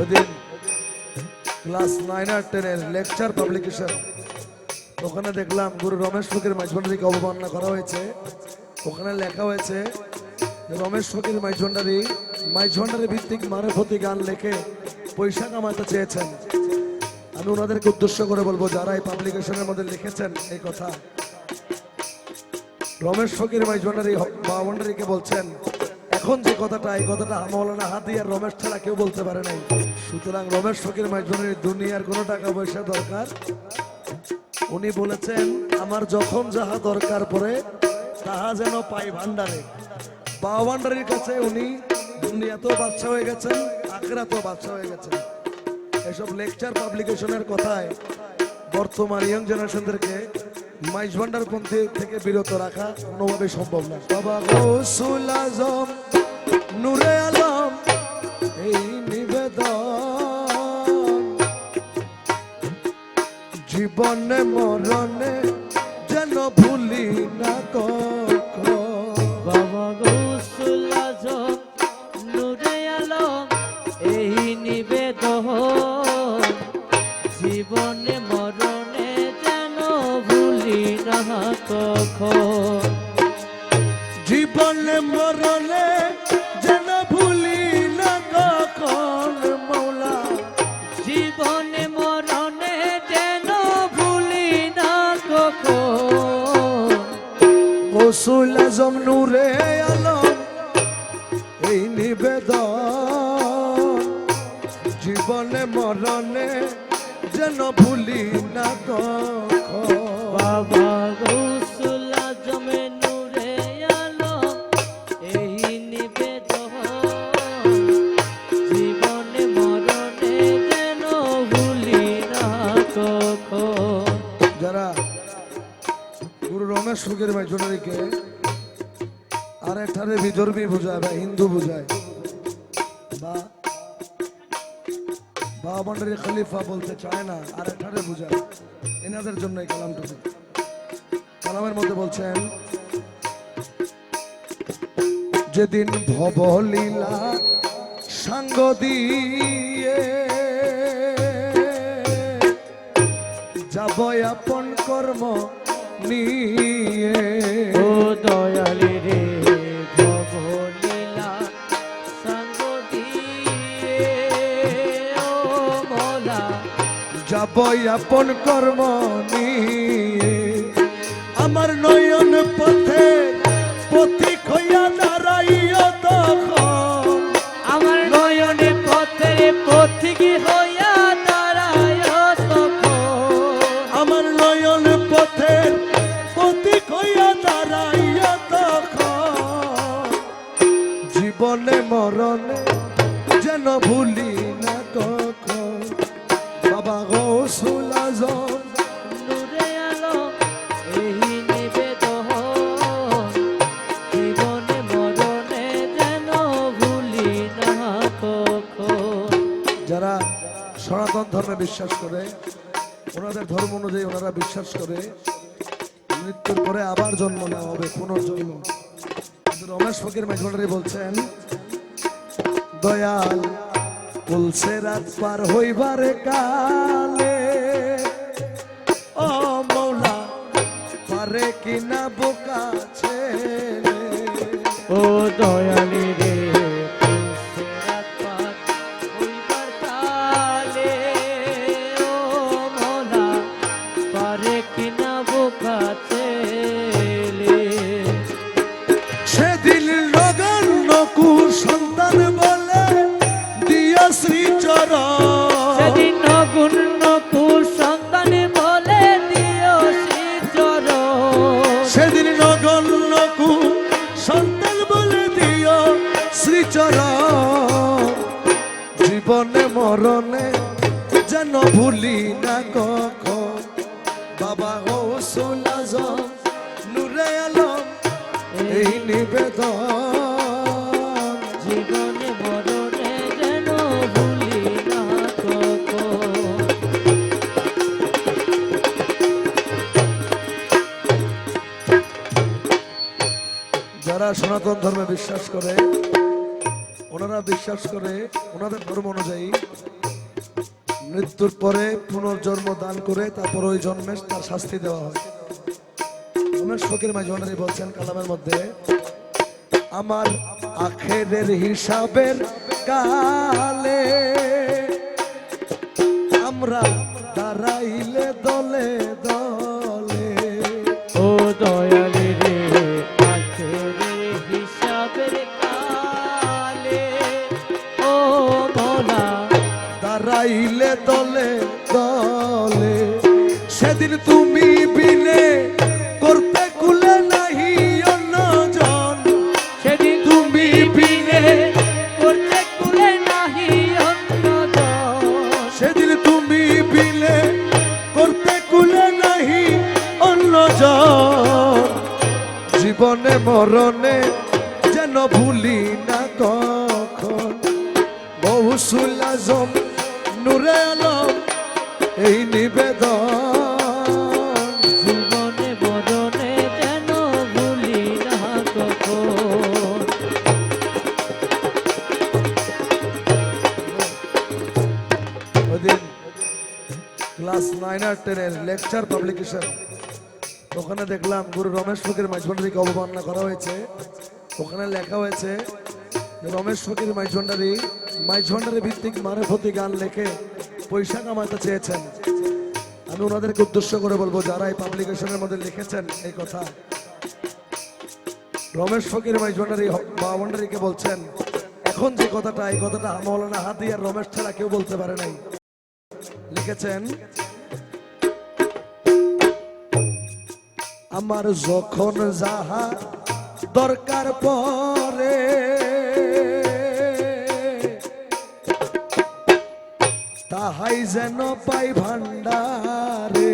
ওদিন class nine আর টেনের lecture publication. ওখানে দেখলাম গুরু রমেশ ফকির মাঝভান্ডারিকে অবমাননা করা হয়েছে। ওখানে লেখা হয়েছে, রমেশ ফকির মাঝভান্ডারি মাঝভান্ডারি ভিত্তিক মারেফতি গান লেখে পয়সা কামাতে চেয়েছেন। আমি ওনাদেরকে উদ্দেশ্য করে বলব, যারা এই পাবলিকেশনের মধ্যে লিখেছেন এই কথা, রমেশ ফকির মাইজভান্ডারি বাউন্ডারিকে বলছেন, এখন যে কথাটা, এই কথাটা মৌলানা হাতি আর রমেশ ছাড়া কেউ বলতে পারে নাই। সুতরাং রমেশ ফকির মাইজভান্ডারি দুনিয়ার কোনো টাকা পয়সা দরকার? উনি বলেছেন, আমার যখন যাহা দরকার পড়ে, তাহা যেন পাই ভান্ডারে বাউন্ডারির কাছে উনি, দুনিয়াতেও বাচ্চা হয়ে গেছেন, আখরাতেও বাচ্চা হয়ে গেছেন। এসব লেকচার পাবলিকেশনের কথায় বর্তমান ইয়ং জেনারেশনদেরকে মাইজ ভান্ডার পন্থী থেকে বিরত রাখা কোনোভাবে সম্ভব না বাবা নূরে আলম এই জীবনে মরণে যেন ভুলি না কখন আজম নূরে আলম এই নিবেদন। জীবনে মরণে যেন ভুলি না বাবা গৌসুল আজম নূরে আলম এই নিবেদন। জীবনে মরণে যেন ভুলি না কখন যারা গুরু রমেশ ফকির মাইজনারিকে আর একটারে বিধর্মী বোঝায় বা হিন্দু বোঝায়। বা বাবান্ডারি খলিফা বলতে চায় না, আর একটারে বোঝায়। এনাদের জন্য এই কালামটুকু কালামের মধ্যে বলছেন, যেদিন ভবলীলা সাঙ্গ দিয়ে যাব আপন কর্ম নিয়ে। যাব আপন কর্ম নিয়ে। আমার নয়ন পথে পথিক হইয়া দাঁড়াইও তখন। আমার নয়নে পথের পথিকি হইয়া দাঁড়ায় তখন। আমার নয়ন পথের পথিক হইয়া দাঁড়াইও তখন। জীবনে মরণে যেন ভুলি না কখন। গৌসুল আজম। নূরে আলো এই নিবেদন। জীবনে মরণে যেন ভুলি না কখন যারা সনাতন ধর্মে বিশ্বাস করে ওনাদের ধর্ম অনুযায়ী ওনারা বিশ্বাস করে মৃত্যুর পরে আবার জন্ম নেওয়া হবে পুনর্জন্ম। রমেশ ফকির মেঘনারি বলছেন দয়াল বলছে রাত পার হইবার কালে। ও মৌলা পারে কিনা বোকা ছেলে। ও দয়ালি রে। কিনা বোকা মরণে যেন ভুলি না কখন। বাবা গৌসুল আজম নুরে আলম এই নিবেদন। জীবনে মরণে যেন ভুলি না কখন। যারা সনাতন ধর্মে বিশ্বাস করে ওনারা ওনারা বিশ্বাস করে, ওনাদের ধর্ম অনুযায়ী মৃত্যুর পরে পুনর্জন্ম দান করে তারপর ওই জন্মে তার শাস্তি দেওয়া হয়। রমেশ ফকির মাঝি ভান্ডারী বলছেন কালামের মধ্যে, আমার আখেরের হিসাবের কালে আমরা দাঁড়াইলে দলে দলে সেদিন তুমি বিনে করতে কুলে নাহি অন্যজন সেদিন তুমি বিনে করতে কুলে নাহি অন্য সেদিন তুমি বিলে করতে কুলে নাহি অন্যজন জীবনে মরণে যেন ভুলি না কখন। বহুসুল আজম, নুরে আলম, এই নিবেদন ক্লাস নাইন আর টেনের লেকচার পাবলিকেশন। ওখানে দেখলাম গুরু রমেশ ফকির মাইজভান্ডারিকে অবমাননা করা হয়েছে। ওখানে লেখা হয়েছে, রমেশ ফকির মাইজভান্ডারি মাইজভান্ডারি ভিত্তিক মারেফতি গান লেখে পয়সা কামাতে চেয়েছেন। আমি ওনাদেরকে উদ্দেশ্য করে বলব, যারা এই পাবলিকেশনের মধ্যে লিখেছেন এই কথা, রমেশ ফকির মাইজভান্ডারি ভান্ডারিকে বলছেন, এখন যে কথাটা, এই কথাটা মৌলানা হাতি আর রমেশ ছাড়া কেউ বলতে পারে নাই। লিখেছেন আমার যখন যাহা দরকার পরে তাহাই যেন পাই ভান্ডারে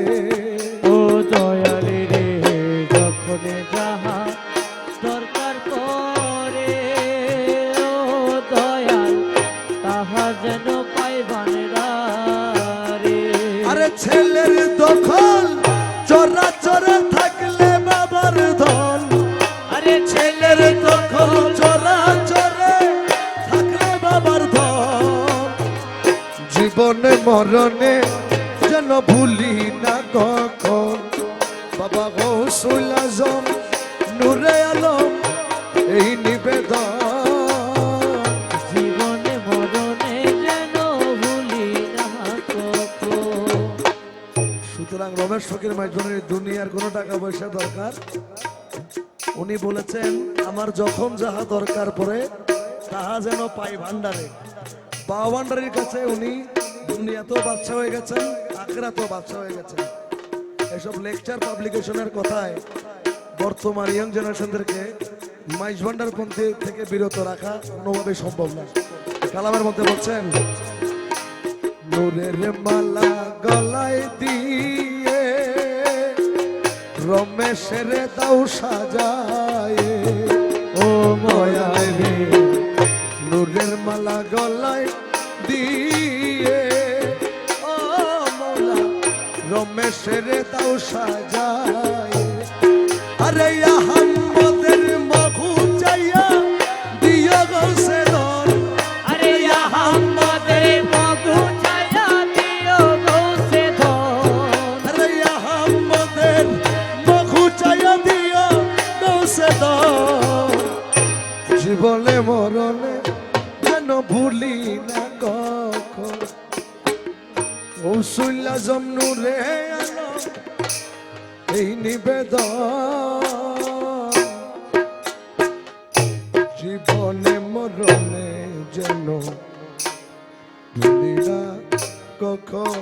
আজম নূরে আলম এই নিবেদন। সুতরাং রমেশ ফকির মাইজনের দুনিয়ার কোনো টাকা পয়সা দরকার? উনি বলেছেন আমার যখন যাহা দরকার পড়ে তাহা যেন পাই ভান্ডারে বাবা ভান্ডারের কাছে উনি দুনিয়াতেও বাদশা হয়ে গেছেন আখরাতেও বাদশা হয়ে গেছেন। এসব লেকচার পাবলিকেশনের কথায় বর্তমান ইয়াং জেনারেশনদেরকে মাইজ ভান্ডার পন্থী থেকে বিরত রাখা কোনোভাবে সম্ভব না। কালামের মধ্যে বলছেন, নূরের মালা গলায় দিয়ে রমেশের দাও সাজায়, ও ময়ালে রে, নূরের মালা গলায় দিয়ে, ও মৌলা রমেশের দাও সাজায়। আরে আহম্মদের এই নিবেদন। জীবনে মরণে যেন কখন